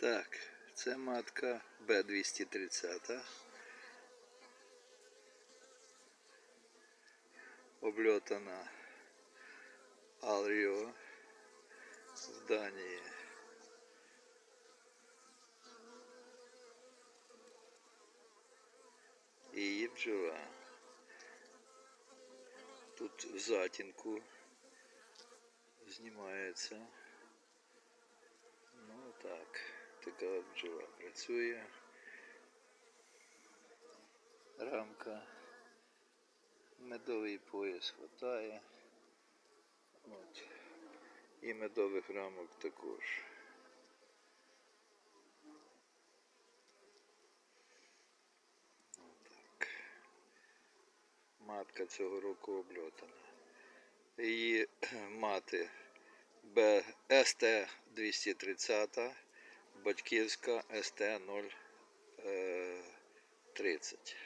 Так, це матка Б230. Обльотана Алріо в Данії. І її бджола. Тут в затінку знімається. Ну так, от бджола працює. Рамка. Медовий пояс хватає. От. І медових рамок також. Отак. Матка цього року обльотана. Її мати СТ 230, батьківська СТ 030.